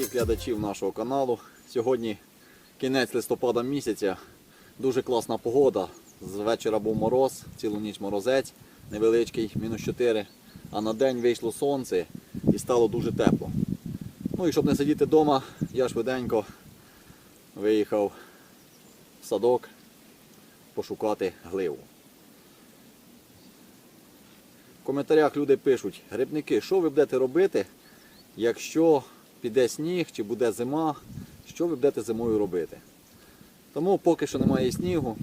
Всіх глядачів нашого каналу. Сьогодні кінець листопада місяця. Дуже класна погода. З вечора був мороз, цілу ніч морозець, невеличкий, мінус 4. А на день вийшло сонце і стало дуже тепло. Ну і щоб не сидіти вдома, я швиденько виїхав в садок пошукати гливу. В коментарях люди пишуть, грибники, що ви будете робити, якщо піде сніг чи буде зима, що ви будете зимою робити? Тому поки що немає снігу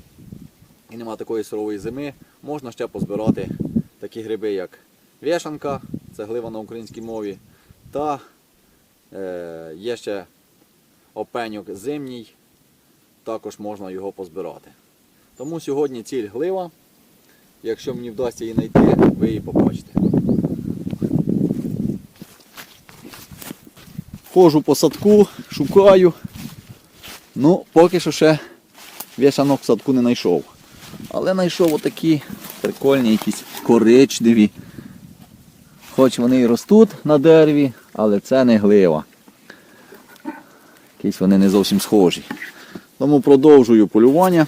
і немає такої сурової зими, можна ще позбирати такі гриби, як вішанка, це глива на українській мові, та е, є ще опеньок зимній, також можна його позбирати. Тому сьогодні ціль глива. Якщо мені вдасться її знайти, ви її побачите. Ходжу по садку, шукаю. Ну, поки що ще вішанок в садку не знайшов. Але знайшов отакі прикольні, якісь коричневі. Хоч вони і ростуть на дереві, але це не глива. Якісь вони не зовсім схожі. Тому продовжую полювання.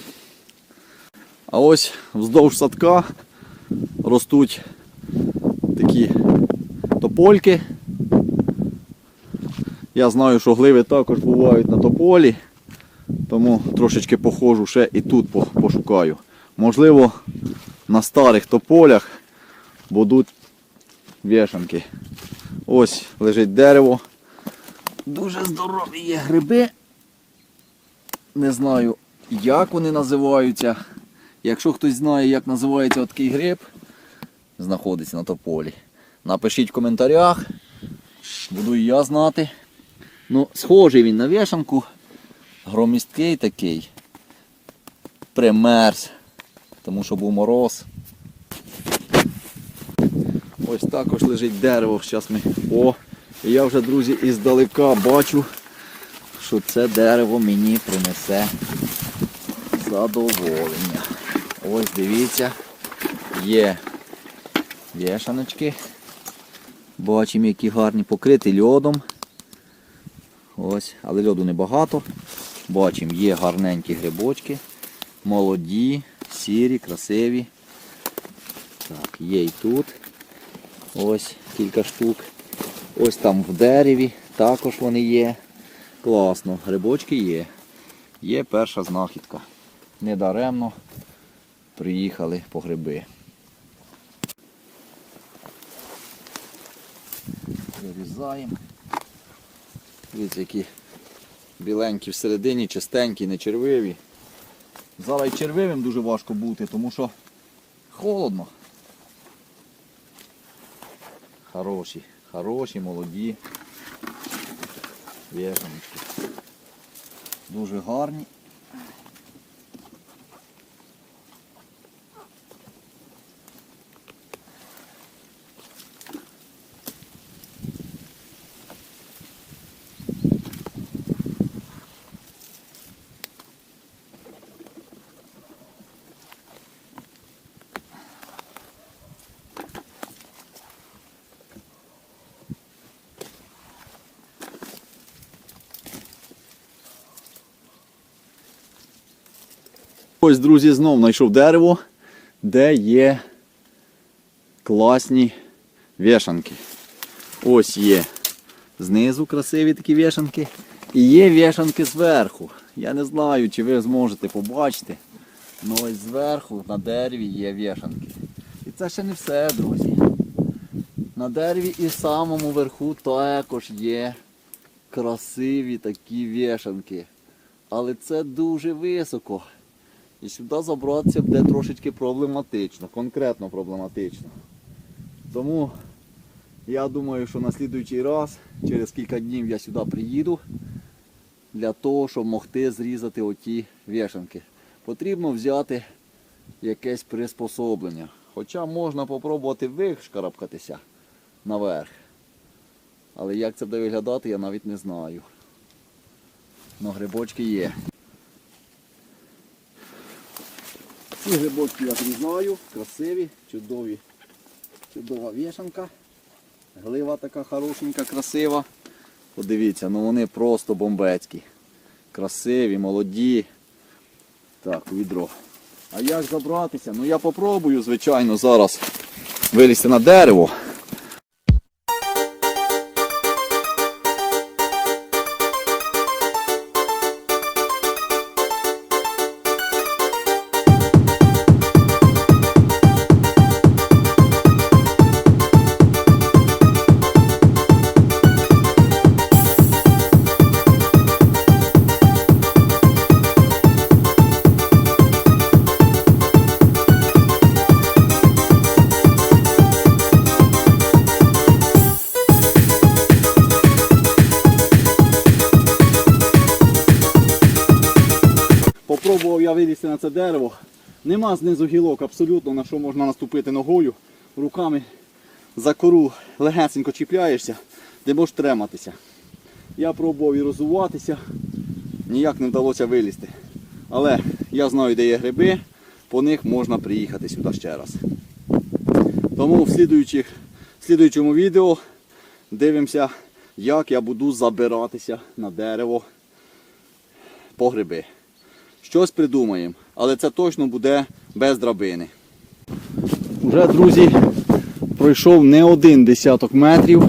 А ось вздовж садка ростуть такі топольки. Я знаю, що гливи також бувають на тополі, тому трошечки походжу ще і тут пошукаю. Можливо, на старих тополях будуть вішанки. Ось лежить дерево. Дуже здорові є гриби. Не знаю, як вони називаються. Якщо хтось знає, як називається такий гриб, знаходиться на тополі, напишіть в коментарях. Буду і я знати. Ну, схожий він на вішанку. Громісткий такий. Примерз. Тому що був мороз. Ось також лежить дерево. Зараз ми. О! Я вже, друзі, іздалека бачу, що це дерево мені принесе задоволення. Ось дивіться, є вішаночки. Бачимо, які гарні покриті льодом. Ось, але льоду небагато. Бачимо, є гарненькі грибочки. Молоді, сірі, красиві. Так, є і тут. Ось кілька штук. Ось там в дереві також вони є. Класно, грибочки є. Є перша знахідка. Недаремно приїхали по гриби. Вирізаємо. Дивіться, які біленькі всередині, чистенькі, не червиві. Зараз червивим дуже важко бути, тому що холодно. Хороші, хороші, молоді. Вішаночки. Дуже гарні. Ось, друзі, знов знайшов дерево, де є класні вішанки. Ось є знизу красиві такі вішанки. І є вішанки зверху. Я не знаю, чи ви зможете побачити. Ну ось зверху на дереві є вішанки. І це ще не все, друзі. На дереві і самому верху також є красиві такі вішанки. Але це дуже високо. І сюди забратися буде трошечки проблематично, конкретно проблематично. Тому я думаю, що на слідуючий раз, через кілька днів я сюди приїду для того, щоб могти зрізати оті вішанки. Потрібно взяти якесь приспособлення. Хоча можна спробувати вишкарабкатися наверх. Але як це буде виглядати, я навіть не знаю. Но грибочки є. Ці грибочки я зрізаю, красиві, чудові. Чудова вішанка. Глива така хорошенька, красива. Подивіться, ну вони просто бомбецькі. Красиві, молоді. Так, відро. А як забратися? Ну я попробую, звичайно, зараз вилізти на дерево. На це дерево. Нема знизу гілок абсолютно, на що можна наступити ногою. Руками за кору легесенько чіпляєшся, де можеш триматися. Я пробував і розуватися, ніяк не вдалося вилізти. Але я знаю, де є гриби, по них можна приїхати сюди ще раз. Тому в слідуючих, в слідуючому відео дивимося, як я буду забиратися на дерево по гриби. Щось придумаємо, але це точно буде без драбини. Уже, друзі, пройшов не один десяток метрів.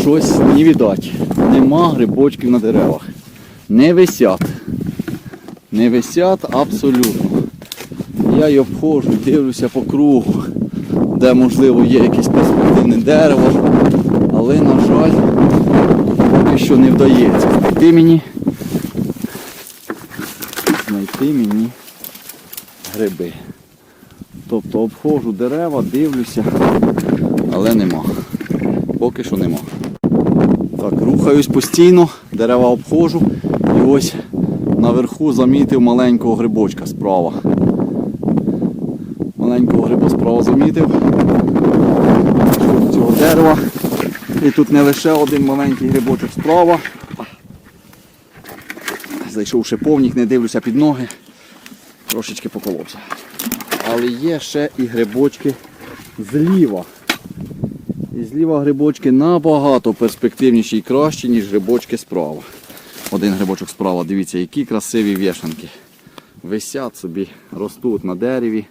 Щось не віддать. Нема грибочків на деревах. Не висять. Не висять абсолютно. Я й обходжу, дивлюся по кругу, де можливо є якесь перспективне дерево. Але, на жаль, поки що не вдається. Ти мені знайти мені гриби. Тобто обходжу дерева, дивлюся, але нема. Поки що нема. Так, рухаюсь постійно, дерева обходжу і ось наверху замітив маленького грибочка справа. Маленького гриба справа замітив. Цього дерева. І тут не лише один маленький грибочок справа. Зайшов шиповник, не дивлюся під ноги, трошечки поколовся. Але є ще і грибочки зліва. І зліва грибочки набагато перспективніші і кращі, ніж грибочки справа. Один грибочок справа, дивіться, які красиві вішанки. Висять собі, ростуть на дереві.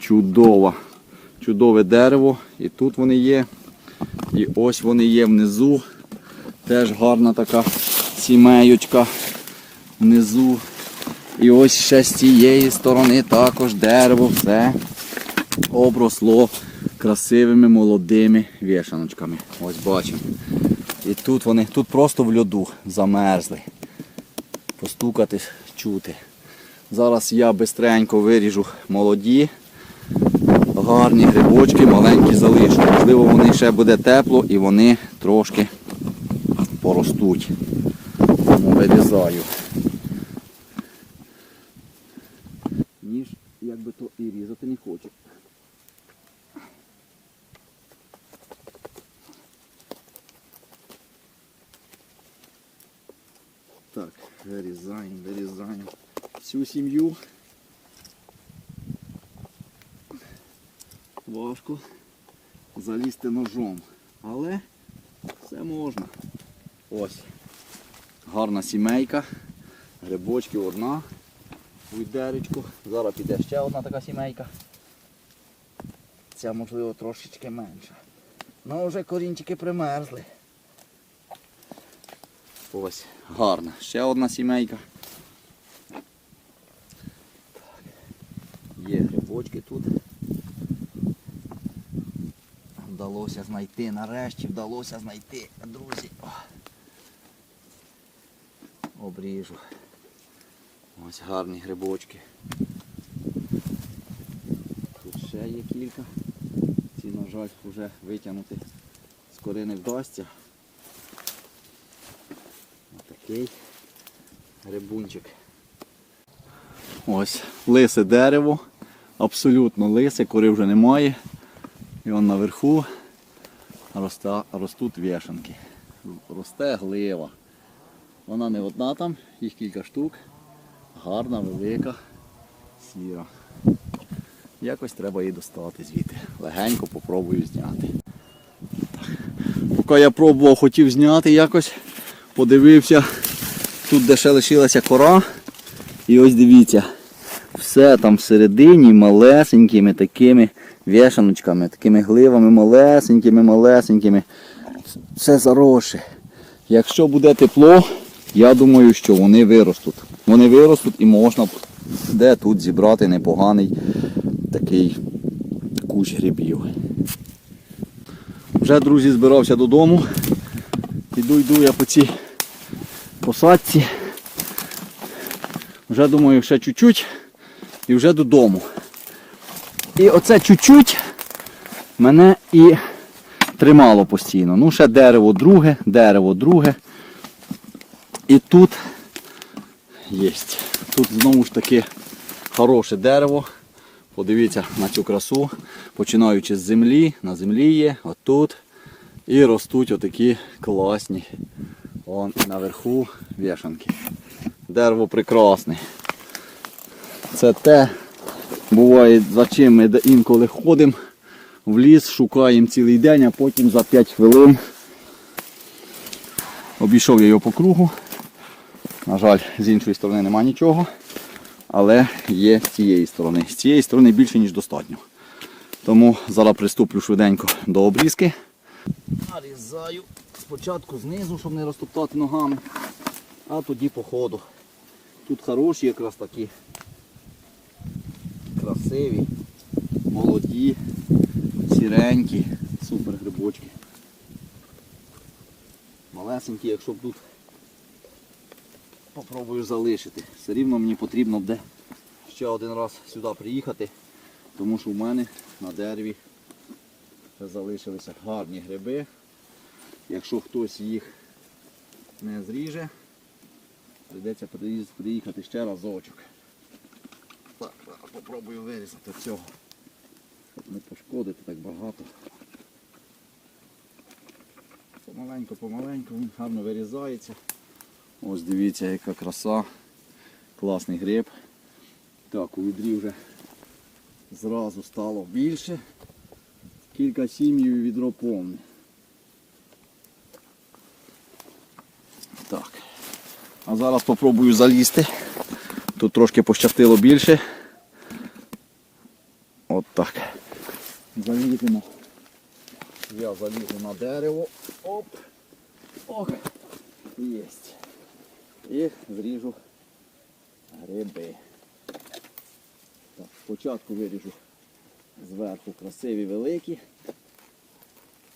Чудово. Чудове дерево. І тут вони є. І ось вони є внизу. Теж гарна така сімеючка внизу. І ось ще з цієї сторони також дерево все обросло красивими молодими вішаночками. Ось бачимо. І тут вони, тут просто в льоду замерзли. Постукати, чути. Зараз я бистренько виріжу молоді, гарні грибочки, маленькі залишу. Можливо, вони ще буде тепло і вони трошки поростуть. Тому вирізаю. Ніж якби то і різати не хочу. Так, вирізаємо, вирізаємо всю сім'ю. Важко залізти ножом, але все можна. Ось. Гарна сімейка, грибочки одна у. Зараз піде ще одна така сімейка. Ця можливо трошечки менша. Ну вже корінчики примерзли. Ось, гарна. Ще одна сімейка. Є грибочки тут. Вдалося знайти, нарешті вдалося знайти, друзі. Обріжу. Ось гарні грибочки. Тут ще є кілька. Ці, на жаль, вже витягнути скоро не вдасться. Отакий грибунчик. Ось лисе дерево, абсолютно лисе, кори вже немає. І он наверху роста, ростуть вішанки. Росте глива. Вона не одна там, їх кілька штук. Гарна, велика, сіра. Якось треба її достати звідти. Легенько попробую зняти. Так. поки я пробував, хотів зняти якось, подивився, тут де ще лишилася кора. І ось дивіться, все там всередині малесенькими такими вішаночками, такими гливами малесенькими, малесенькими. Все заросше. Якщо буде тепло, я думаю, що вони виростуть. Вони виростуть і можна де тут зібрати непоганий такий кущ грибів. Вже, друзі, збирався додому. Іду, йду я по цій посадці. Вже думаю, ще чуть-чуть і вже додому. І оце чуть-чуть мене і тримало постійно. Ну, ще дерево друге, дерево друге. І тут є. Тут знову ж таки хороше дерево. Подивіться на цю красу. Починаючи з землі, на землі є, отут. І ростуть отакі класні. Вон наверху вішанки. Дерево прекрасне. Це те, буває, за чим ми інколи ходимо в ліс, шукаємо цілий день, а потім за 5 хвилин обійшов я його по кругу. На жаль, з іншої сторони нема нічого, але є з цієї сторони. З цієї сторони більше, ніж достатньо. Тому зараз приступлю швиденько до обрізки. Нарізаю спочатку знизу, щоб не розтоптати ногами, а тоді по ходу. Тут хороші якраз такі красиві, молоді, сіренькі, супер грибочки. Малесенькі, якщо б тут попробую залишити. Все рівно мені потрібно буде ще один раз сюди приїхати, тому що в мене на дереві залишилися гарні гриби. Якщо хтось їх не зріже, прийдеться приїхати ще разочок. Так, попробую вирізати цього, щоб не пошкодити так багато. Помаленьку, він гарно вирізається. Ось дивіться, яка краса. Класний гриб. Так, у відрі вже зразу стало більше. Кілька сім'їв відро повне. Так. А зараз спробую залізти. Тут трошки пощастило більше. От так. Заліземо. Я залізу на дерево. Оп. Ох. Єсть. І зріжу гриби. Так, спочатку виріжу зверху красиві великі.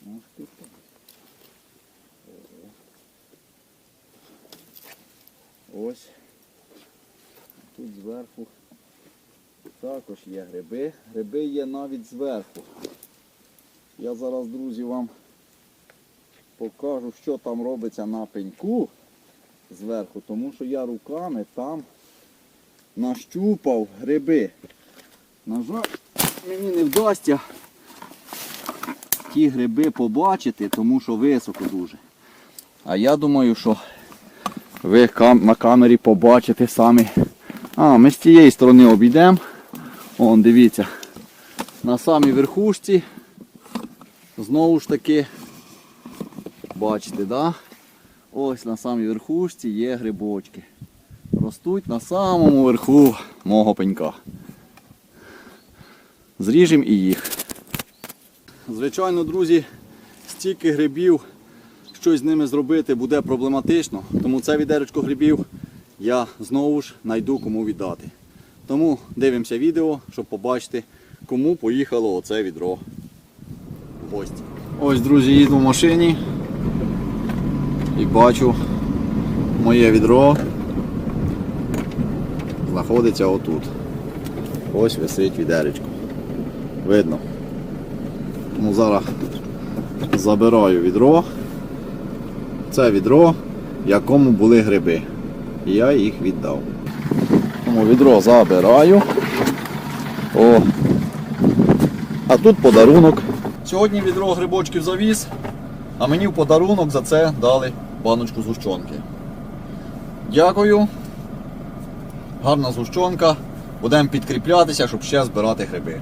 Ось тут. Ось. Тут зверху також є гриби. Гриби є навіть зверху. Я зараз, друзі, вам покажу, що там робиться на пеньку зверху, тому що я руками там нащупав гриби. На жаль, мені не вдасться ті гриби побачити, тому що високо дуже. А я думаю, що ви на камері побачите самі. А, ми з цієї сторони обійдемо. Вон, дивіться. На самій верхушці. Знову ж таки, бачите, да? Ось на самій верхушці є грибочки. Ростуть на самому верху мого пенька. Зріжемо і їх. Звичайно, друзі, стільки грибів, щось з ними зробити буде проблематично. Тому це відеречко грибів я знову ж знайду кому віддати. Тому дивимося відео, щоб побачити, кому поїхало оце відро гості. Ось, друзі, їду в машині і бачу моє відро знаходиться отут. Ось висить відеречко. Видно. Тому зараз забираю відро. Це відро, в якому були гриби. І я їх віддав. Тому відро забираю. О. А тут подарунок. Сьогодні відро грибочків завіз, а мені в подарунок за це дали баночку згущенки. Дякую. Гарна згущенка. Будемо підкріплятися, щоб ще збирати гриби.